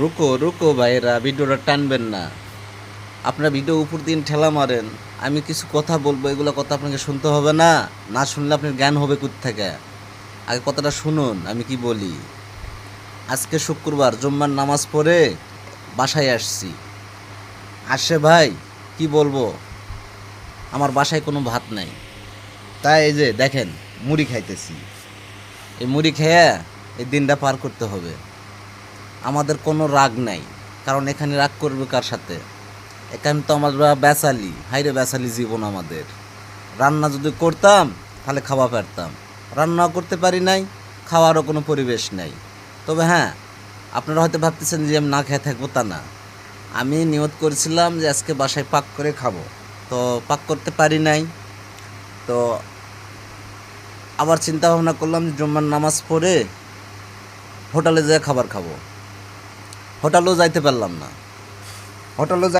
রুকো রুকো ভাইরা ভিডিওটা টানবেন না। আপনার ভিডিও উপর দিন ঠেলা মারেন। আমি কিছু কথা বলব, এগুলো কথা আপনাকে শুনতে হবে না। না শুনলে আপনার জ্ঞান হবে থেকে আগে কথাটা শুনুন, আমি কি বলি? আজকে শুক্রবার, জুম্মার নামাজ পড়ে বাসায় আসছি। আসে ভাই, কি বলব? আমার বাসায় কোনো ভাত নাই। তাই এই যে দেখেন, মুড়ি খাইতেছি। এই মুড়ি খেয়ে এই দিনটা পার করতে হবে। আমাদের কোনো রাগ নাই। কারণ এখানে রাগ করবে কার সাথে? এখানে তো আমরা বেসালি হাইরে বেসালি জীবন আমাদের। রান্না যদি করতাম, তাহলে খাওয়া পারতাম। রান্না করতে পারি নাই, খাওয়ারও কোনো পরিবেশ নাই। তবে হ্যাঁ আপনারা হয়তো ভাবতেছেন যে আমি না খেয়ে থাকব তা না। আমি নিয়ত করেছিলাম যে আজকে বাসায় পাক করে খাব। তো পাক করতে পারি নাই। তো আবার চিন্তা ভাবনা করলাম জুম্মার নামাজ পড়ে হোটেলে যেয়ে খাবার খাব। হোটেলেও যাইতে পারলাম না। হোটেলে